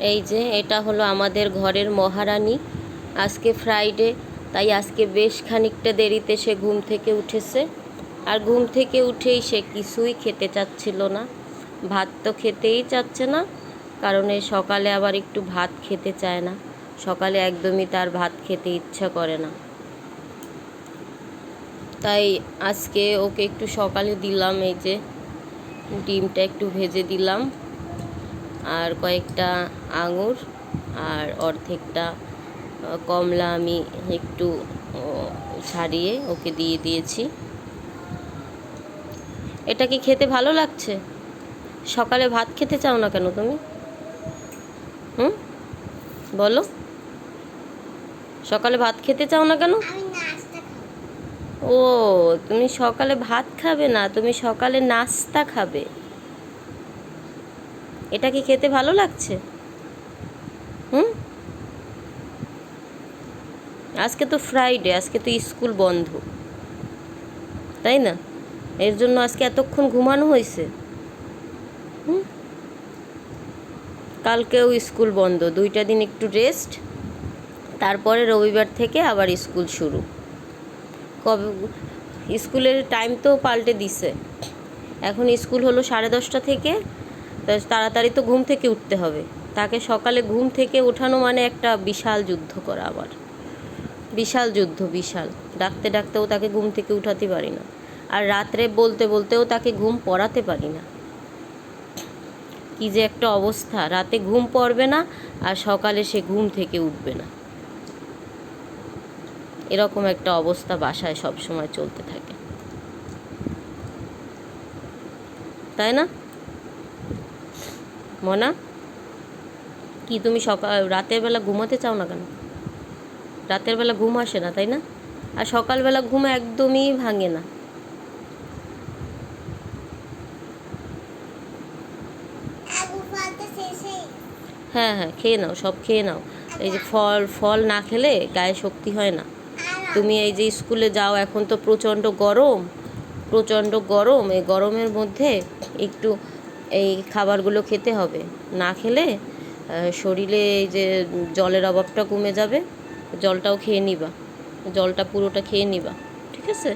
এই যে, এটা হলো আমাদের ঘরের মহারানী। আজকে ফ্রাইডে তাই আজকে বেশ খানিকটা দেরিতে সে ঘুম থেকে উঠেছে। আর ঘুম থেকে উঠেই সে কিছুই খেতে চাচ্ছিল না। ভাত তো খেতেই চাচ্ছে না, কারণ সকালে আবার একটু ভাত খেতে চায় না। সকালে একদমই তার ভাত খেতে ইচ্ছা করে না। তাই আজকে ওকে একটু সকালে দিলাম, এই যে, ডিমটা একটু ভেজে দিলাম। আর কয়েকটা আঙুর আর অর্ধেকটা কমলা আমি একটু ছাড়িয়ে ওকে দিয়ে দিয়েছি। এটা কি খেতে ভালো লাগছে? সকালে ভাত খেতে চাও না কেন তুমি? হুম? বলো। সকালে ভাত খেতে চাও না কেন? ও তুমি সকালে ভাত খাবে না তুমি সকালে নাস্তা খাবে। এটা কি খেতে ভালো লাগছে? হুম? আজকে তো ফ্রাইডে আজকে তো স্কুল বন্ধ। তাই না? এর জন্য আজকে এতক্ষণ ঘুমানো হয়েছে। হুম? কালকেও স্কুল বন্ধ। দুইটা দিন একটু রেস্ট তারপরে রবিবার থেকে আবার স্কুল শুরু। কবে, স্কুলের টাইম তো পাল্টে দিছে। এখন স্কুল হলো সাড়ে দশটা থেকে তাড়াতাড়ি তো ঘুম থেকে উঠতে হবে। তাকে সকালে ঘুম থেকে ওঠানো মানে একটা বিশাল যুদ্ধ করা আবার। বিশাল যুদ্ধ, বিশাল। ডাকতে ডাকতেও তাকে ঘুম থেকে উঠাতে পারি না। আর রাত্রে বলতে বলতেও তাকে ঘুম পড়াতে পারি না। কি যে একটা অবস্থা। রাতে ঘুম পড়বে না আর সকালে সে ঘুম থেকে উঠবে না। এরকম একটা অবস্থা বাসায় সব সময় চলতে থাকে। তাই না? মনা, কি তুমি সকাল, রাতের বেলা ঘুমাতে চাও না কেন? রাতের বেলা ঘুম আসে না, তাই না? আর সকালবেলা ঘুম একদমই ভাঙে না। হ্যাঁ হ্যাঁ খেয়ে নাও, সব খেয়ে নাও। এই যে ফল ফল না খেলে গায়ে শক্তি হয় না। তুমি এই যে স্কুলে যাও, এখন তো প্রচণ্ড গরম প্রচণ্ড গরম, এই গরমের মধ্যে একটু এই খাবারগুলো খেতে হবে। না খেলে শরীরে এই যে জলের অভাবটা কমে যাবে, জলটাও খেয়ে নিবা। জলটা পুরোটা খেয়ে নিবা, ঠিক আছে?